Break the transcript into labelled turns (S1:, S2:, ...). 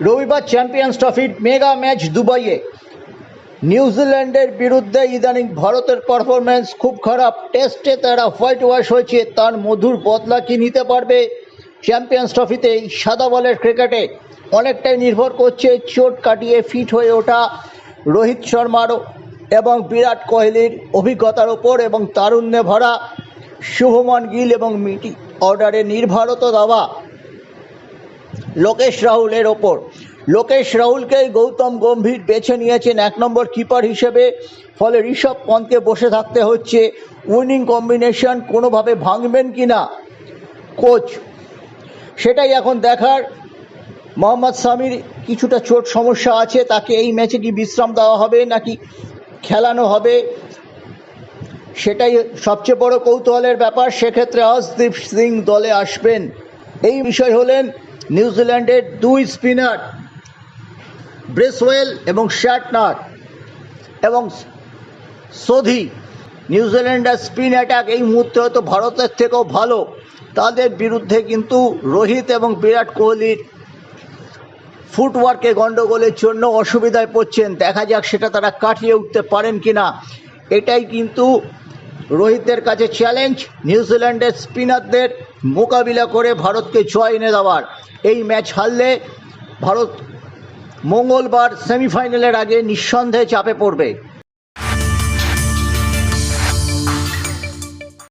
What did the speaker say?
S1: রবিবার চ্যাম্পিয়ন্স ট্রফির mega match দুবাইয়ে। নিউজিল্যান্ডের বিরুদ্ধে ইদানিং ভারতের পারফরম্যান্স খুব খারাপ। টেস্টে তারা হোয়াইট ওয়াশ হয়েছে, তার মধুর বদলা কি নিতে পারবে চ্যাম্পিয়ন্স ট্রফিতে সাদা বলের ক্রিকেটে? অনেকটাই নির্ভর করছে, চোট কাটিয়ে ফিট হয়ে ওঠা রোহিত শর্মারও এবং বিরাট কোহলির অভিজ্ঞতার ওপর এবং তারুণ্যে ভরা শুভমন গিল এবং মিটি অর্ডারে নির্ভরত দাবা। লোকেশ রাহুলের ওপর। লোকেশ রাহুলকেই গৌতম গম্ভীর বেছে নিয়েছেন এক নম্বর কিপার হিসেবে। ফলে ঋষভ পন্তকে বসে থাকতে হচ্ছে। উইনিং কম্বিনেশন কোনোভাবে ভাঙবেন কি না কোচ সেটাই এখন দেখার। মোহাম্মদ সামির, কিছুটা চোট সমস্যা আছে, তাকে এই ম্যাচে কি বিশ্রাম দেওয়া হবে নাকি খেলানো হবে? সেটাই সবচেয়ে বড় কৌতূহলের ব্যাপার। সেক্ষেত্রে হর্ষদীপ সিং দলে আসবেন। এই বিষয় হলেন নিউজিল্যান্ডের দুই স্পিনার ব্রেসওয়েল এবং শ্যাটনার এবং সোধি নিউজিল্যান্ডের স্পিন অ্যাটাক এই মুহূর্তে হয়তো ভারতের থেকেও ভালো। তাদের বিরুদ্ধে কিন্তু রোহিত এবং বিরাট কোহলির ফুটওয়ার্কে গণ্ডগোলের জন্য অসুবিধায় পড়ছেন। দেখা যাক সেটা তারা কাটিয়ে উঠতে পারেন কি না এটাই কিন্তু রোহিতের কাছে চ্যালেঞ্জ নিউজিল্যান্ডের স্পিনারদের মোকাবিলা করে ভারতকে জয় এনে দেওয়ার। এই ম্যাচ হারলে ভারত মঙ্গলবার সেমিফাইনালের আগে নিঃসন্দেহে চাপে পড়বে।